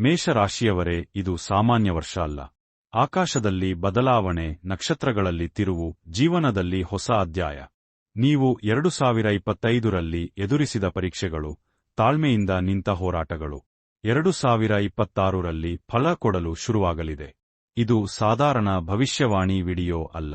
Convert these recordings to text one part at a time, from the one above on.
ಮೇಷರಾಶಿಯವರೇ, ಇದು ಸಾಮಾನ್ಯ ವರ್ಷ ಅಲ್ಲ. ಆಕಾಶದಲ್ಲಿ ಬದಲಾವಣೆ, ನಕ್ಷತ್ರಗಳಲ್ಲಿ ತಿರುವು, ಜೀವನದಲ್ಲಿ ಹೊಸ ಅಧ್ಯಾಯ. ನೀವು ಎರಡು ಸಾವಿರ ಇಪ್ಪತ್ತೈದರಲ್ಲಿ ಎದುರಿಸಿದ ಪರೀಕ್ಷೆಗಳು, ತಾಳ್ಮೆಯಿಂದ ನಿಂತ ಹೋರಾಟಗಳು. ಎರಡು ಸಾವಿರ ಇಪ್ಪತ್ತಾರರಲ್ಲಿ ಫಲ ಕೊಡಲು ಶುರುವಾಗಲಿದೆ. ಇದು ಸಾಧಾರಣ ಭವಿಷ್ಯವಾಣಿ ವಿಡಿಯೋ ಅಲ್ಲ.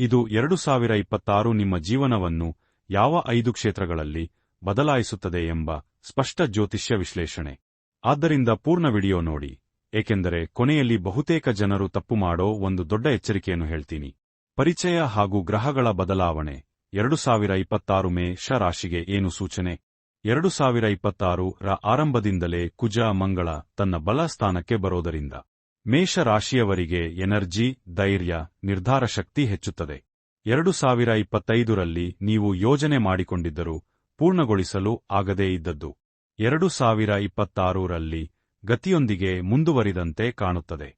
ಇದು ಎರಡು ಸಾವಿರ ಇಪ್ಪತ್ತಾರು ನಿಮ್ಮ ಜೀವನವನ್ನು ಯಾವ ಐದು ಕ್ಷೇತ್ರಗಳಲ್ಲಿ ಬದಲಾಯಿಸುತ್ತದೆ ಎಂಬ ಸ್ಪಷ್ಟ ಜ್ಯೋತಿಷ್ಯ ವಿಶ್ಲೇಷಣೆ. ಆದ್ದರಿಂದ ಪೂರ್ಣ ವಿಡಿಯೋ ನೋಡಿ. ಏಕೆಂದರೆ ಕೊನೆಯಲ್ಲಿ ಬಹುತೇಕ ಜನರು ತಪ್ಪು ಮಾಡೋ ಒಂದು ದೊಡ್ಡ ಎಚ್ಚರಿಕೆಯನ್ನು ಹೇಳ್ತೀನಿ. ಪರಿಚಯ ಹಾಗೂ ಗ್ರಹಗಳ ಬದಲಾವಣೆ. ಎರಡು ಸಾವಿರ ಇಪ್ಪತ್ತಾರು ಮೇ ಶ ರಾಶಿಗೆ ಏನು ಸೂಚನೆ? ಎರಡು ಸಾವಿರ ಇಪ್ಪತ್ತಾರು ರ ಆರಂಭದಿಂದಲೇ ಕುಜ ಮಂಗಳ ತನ್ನ ಬಲ ಸ್ಥಾನಕ್ಕೆ ಬರೋದರಿಂದ. ಮೇಷ ರಾಶಿಯವರಿಗೆ ಎನರ್ಜಿ, ಧೈರ್ಯ, ನಿರ್ಧಾರ ಶಕ್ತಿ ಹೆಚ್ಚುತ್ತದೆ. ಎರಡು ಸಾವಿರ ಇಪ್ಪತ್ತೈದರಲ್ಲಿ ನೀವು ಯೋಜನೆ ಮಾಡಿಕೊಂಡಿದ್ದರೂ ಪೂರ್ಣಗೊಳಿಸಲು ಆಗದೇ ಇದ್ದದ್ದು. ಎರಡು ಸಾವಿರ ಇಪ್ಪತ್ತಾರರಲ್ಲಿ ಗತಿಯೊಂದಿಗೆ ಮುಂದುವರಿದಂತೆ ಕಾಣುತ್ತದೆ.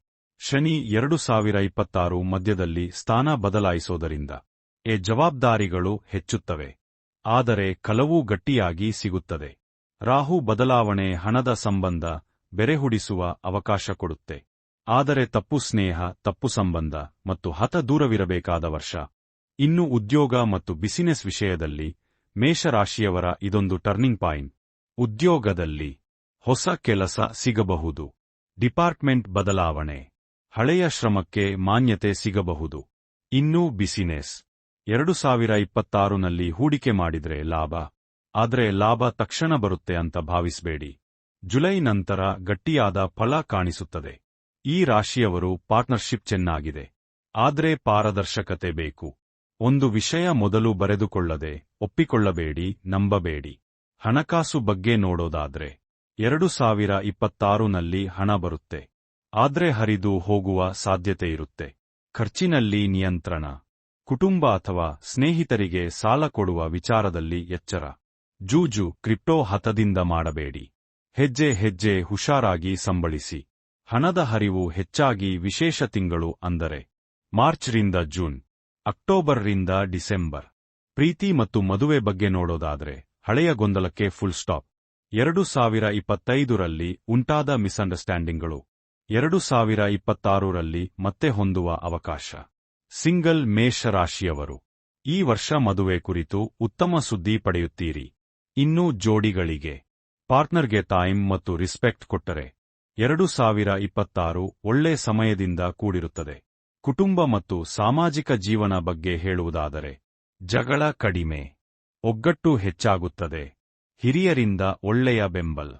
ಶನಿ ಎರಡು ಸಾವಿರ ಇಪ್ಪತ್ತಾರು ಮಧ್ಯದಲ್ಲಿ ಸ್ಥಾನ ಬದಲಾಯಿಸೋದರಿಂದ ಎ ಜವಾಬ್ದಾರಿಗಳು ಹೆಚ್ಚುತ್ತವೆ. ಆದರೆ ಕಲವು ಗಟ್ಟಿಯಾಗಿ ಸಿಗುತ್ತದೆ. ರಾಹು ಬದಲಾವಣೆ ಹಣದ ಸಂಬಂಧ ಬೆರೆಹುಡಿಸುವ ಅವಕಾಶ ಕೊಡುತ್ತೆ. ಆದರೆ ತಪ್ಪು ಸ್ನೇಹ, ತಪ್ಪು ಸಂಬಂಧ ಮತ್ತು ಹತ ದೂರವಿರಬೇಕಾದ ವರ್ಷ. ಇನ್ನು ಉದ್ಯೋಗ ಮತ್ತು ಬಿಸಿನೆಸ್ ವಿಷಯದಲ್ಲಿ ಮೇಷರಾಶಿಯವರ ಇದೊಂದು ಟರ್ನಿಂಗ್ ಪಾಯಿಂಟ್. ಉದ್ಯೋಗದಲ್ಲಿ ಹೊಸ ಕೆಲಸ ಸಿಗಬಹುದು. ಡಿಪಾರ್ಟ್ಮೆಂಟ್ ಬದಲಾವಣೆ. ಹಳೆಯ ಶ್ರಮಕ್ಕೆ ಮಾನ್ಯತೆ ಸಿಗಬಹುದು. ಇನ್ನೂ ಬಿಸಿನೆಸ್. ಎರಡು ಸಾವಿರ ಇಪ್ಪತ್ತಾರುನಲ್ಲಿ ಹೂಡಿಕೆ ಮಾಡಿದ್ರೆ ಲಾಭ. ಆದರೆ ಲಾಭ ತಕ್ಷಣ ಬರುತ್ತೆ ಅಂತ ಭಾವಿಸಬೇಡಿ. ಜುಲೈ ನಂತರ ಗಟ್ಟಿಯಾದ ಫಲ ಕಾಣಿಸುತ್ತದೆ. ಈ ರಾಶಿಯವರು ಪಾರ್ಟ್ನರ್ಶಿಪ್ ಚೆನ್ನಾಗಿದೆ. ಆದ್ರೆ ಪಾರದರ್ಶಕತೆ ಬೇಕು. ಒಂದು ವಿಷಯ ಮೊದಲು ಬರೆದುಕೊಳ್ಳದೆ ಒಪ್ಪಿಕೊಳ್ಳಬೇಡಿ, ನಂಬಬೇಡಿ. ಹಣಕಾಸು ಬಗ್ಗೆ ನೋಡೋದಾದ್ರೆ, ಎರಡು ಸಾವಿರ ಇಪ್ಪತ್ತಾರುನಲ್ಲಿ ಹಣ ಬರುತ್ತೆ. ಆದ್ರೆ ಹರಿದು ಹೋಗುವ ಸಾಧ್ಯತೆ ಇರುತ್ತೆ. ಖರ್ಚಿನಲ್ಲಿ ನಿಯಂತ್ರಣ. ಕುಟುಂಬ ಅಥವಾ ಸ್ನೇಹಿತರಿಗೆ ಸಾಲ ಕೊಡುವ ವಿಚಾರದಲ್ಲಿ ಎಚ್ಚರ. ಜೂಜು ಕ್ರಿಪ್ಟೋ ಹತದಿಂದ ಮಾಡಬೇಡಿ. ಹೆಜ್ಜೆ ಹೆಜ್ಜೆ ಹುಷಾರಾಗಿ ಸಂಬಳಿಸಿ. ಹಣದ ಹರಿವು ಹೆಚ್ಚಾಗಿ ವಿಶೇಷ ತಿಂಗಳು ಅಂದರೆ ಮಾರ್ಚ್ರಿಂದ ಜೂನ್, ಅಕ್ಟೋಬರ್ರಿಂದ ಡಿಸೆಂಬರ್. ಪ್ರೀತಿ ಮತ್ತು ಮದುವೆ ಬಗ್ಗೆ ನೋಡೋದಾದ್ರೆ ಹಳೆಯ ಗೊಂದಲಕ್ಕೆ ಫುಲ್ ಸ್ಟಾಪ್ ಎರಡು ಸಾವಿರ ಇಪ್ಪತ್ತೈದರಲ್ಲಿ ಉಂಟಾದ ಮಿಸ್ಅಂಡರ್ಸ್ಟ್ಯಾಂಡಿಂಗ್ಗಳು. ಎರಡು ಸಾವಿರ ಇಪ್ಪತ್ತಾರರಲ್ಲಿ ಮತ್ತೆ ಹೊಂದುವ ಅವಕಾಶ. ಸಿಂಗಲ್ ಮೇಷ ರಾಶಿಯವರು. ಈ ವರ್ಷ ಮದುವೆ ಕುರಿತು ಉತ್ತಮ ಸುದ್ದಿ ಪಡೆಯುತ್ತೀರಿ. ಇನ್ನೂ ಜೋಡಿಗಳಿಗೆ. ಪಾರ್ಟ್ನರ್ಗೆ ಟೈಮ್ ಮತ್ತು ರಿಸ್ಪೆಕ್ಟ್ ಕೊಟ್ಟರೆ. ಎರಡು ಸಾವಿರ ಇಪ್ಪತ್ತಾರು ಒಳ್ಳೆ ಸಮಯದಿಂದ ಕೂಡಿರುತ್ತದೆ. ಕುಟುಂಬ ಮತ್ತು ಸಾಮಾಜಿಕ ಜೀವನ ಬಗ್ಗೆ ಹೇಳುವುದಾದರೆ, ಜಗಳ ಕಡಿಮೆ. ಒಗ್ಗಟ್ಟು ಹೆಚ್ಚಾಗುತ್ತದೆ. ಹಿರಿಯರಿಂದ ಒಳ್ಳೆಯ ಬೆಂಬಲ.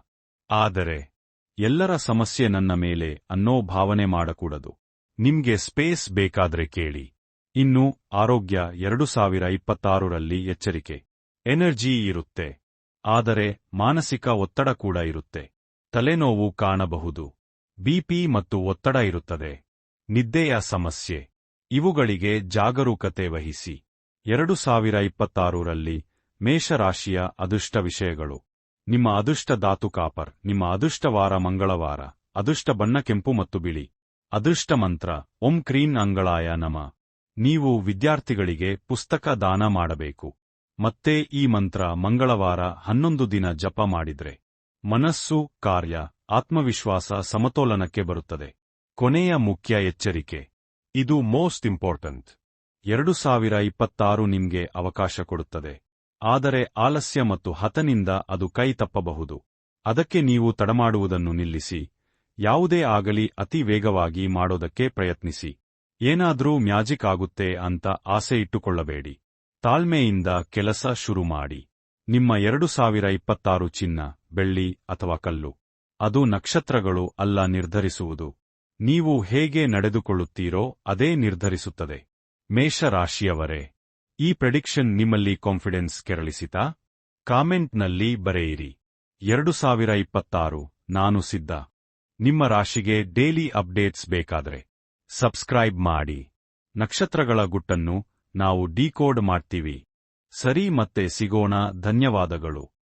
ಆದರೆ, ಎಲ್ಲರ ಸಮಸ್ಯೆ ನನ್ನ ಮೇಲೆ ಅನ್ನೋ ಭಾವನೆ ಮಾಡಕೂಡದು. ನಿಮ್ಗೆ ಸ್ಪೇಸ್ ಬೇಕಾದ್ರೆ ಕೇಳಿ. ಇನ್ನು, ಆರೋಗ್ಯ ಎರಡು ಸಾವಿರ ಇಪ್ಪತ್ತಾರರಲ್ಲಿ ಎಚ್ಚರಿಕೆ. ಎನರ್ಜಿ ಇರುತ್ತೆ. ಆದರೆ, ಮಾನಸಿಕ ಒತ್ತಡ ಕೂಡ ಇರುತ್ತೆ. ತಲೆನೋವು ಕಾಣಬಹುದು. ಬಿಪಿ ಮತ್ತು ಒತ್ತಡ ಇರುತ್ತದೆ. ನಿದ್ದೆಯ ಸಮಸ್ಯೆ. ಇವುಗಳಿಗೆ ಜಾಗರೂಕತೆ ವಹಿಸಿ. ಎರಡು ಸಾವಿರ ಇಪ್ಪತ್ತಾರರಲ್ಲಿ ಮೇಷರಾಶಿಯ ಅದೃಷ್ಟ ವಿಷಯಗಳು. ನಿಮ್ಮ ಅದೃಷ್ಟ ಧಾತು ಕಾಪರ್, ನಿಮ್ಮ ಅದೃಷ್ಟವಾರ ಮಂಗಳವಾರ, ಅದೃಷ್ಟ ಬಣ್ಣ ಕೆಂಪು ಮತ್ತು ಬಿಳಿ. ಅದೃಷ್ಟ ಮಂತ್ರ, ಓಂ ಕ್ರೀನ್ ಅಂಗಳಾಯ ನಮ. ನೀವು ವಿದ್ಯಾರ್ಥಿಗಳಿಗೆ ಪುಸ್ತಕ ದಾನ ಮಾಡಬೇಕು. ಮತ್ತೆ ಈ ಮಂತ್ರ ಮಂಗಳವಾರ ಹನ್ನೊಂದು ದಿನ ಜಪ ಮಾಡಿದ್ರೆ. ಮನಸ್ಸು, ಕಾರ್ಯ, ಆತ್ಮವಿಶ್ವಾಸ ಸಮತೋಲನಕ್ಕೆ ಬರುತ್ತದೆ. ಕೊನೆಯ ಮುಖ್ಯ ಎಚ್ಚರಿಕೆ. ಇದು ಮೋಸ್ಟ್ ಇಂಪಾರ್ಟೆಂಟ್. ಎರಡು ಸಾವಿರ ಇಪ್ಪತ್ತಾರು ನಿಮ್ಗೆ ಅವಕಾಶ ಕೊಡುತ್ತದೆ. ಆದರೆ ಆಲಸ್ಯ ಮತ್ತು ಹತನಿಂದ ಅದು ಕೈ ತಪ್ಪಬಹುದು. ಅದಕ್ಕೆ ನೀವು ತಡಮಾಡುವುದನ್ನು ನಿಲ್ಲಿಸಿ. ಯಾವುದೇ ಆಗಲಿ, ಅತಿ ವೇಗವಾಗಿ ಮಾಡೋದಕ್ಕೆ ಪ್ರಯತ್ನಿಸಿ. ಏನಾದ್ರೂ ಮ್ಯಾಜಿಕ್ ಆಗುತ್ತೆ ಅಂತ ಆಸೆ ಇಟ್ಟುಕೊಳ್ಳಬೇಡಿ. ತಾಳ್ಮೆಯಿಂದ ಕೆಲಸ ಶುರು ಮಾಡಿ. ನಿಮ್ಮ ಎರಡು ಸಾವಿರ ಇಪ್ಪತ್ತಾರು ಚಿನ್ನ, ಬೆಳ್ಳಿ ಅಥವಾ ಕಲ್ಲು. ಅದು ನಕ್ಷತ್ರಗಳು ಅಲ್ಲ ನಿರ್ಧರಿಸುವುದು. ನೀವು ಹೇಗೆ ನಡೆದುಕೊಳ್ಳುತ್ತೀರೋ ಅದೇ ನಿರ್ಧರಿಸುತ್ತದೆ. ಮೇಷರಾಶಿಯವರೇ, ಈ ಪ್ರೆಡಿಕ್ಷನ್ ನಿಮ್ಮಲ್ಲಿ ಕಾನ್ಫಿಡೆನ್ಸ್ ಕೆರಳಿಸಿತಾ? ಕಾಮೆಂಟ್ನಲ್ಲಿ ಬರೆಯಿರಿ. ಎರಡು ಸಾವಿರ ಇಪ್ಪತ್ತಾರು, ನಾನು ಸಿದ್ಧ. ನಿಮ್ಮ ರಾಶಿಗೆ ಡೇಲಿ ಅಪ್ಡೇಟ್ಸ್ ಬೇಕಾದ್ರೆ ಸಬ್ಸ್ಕ್ರೈಬ್ ಮಾಡಿ. ನಕ್ಷತ್ರಗಳ ಗುಟ್ಟನ್ನು ನಾವು ಡಿಕೋಡ್ ಮಾಡ್ತೀವಿ. ಸರಿ ಮತ್ತೆ ಸಿಗೋಣ, ಧನ್ಯವಾದಗಳು.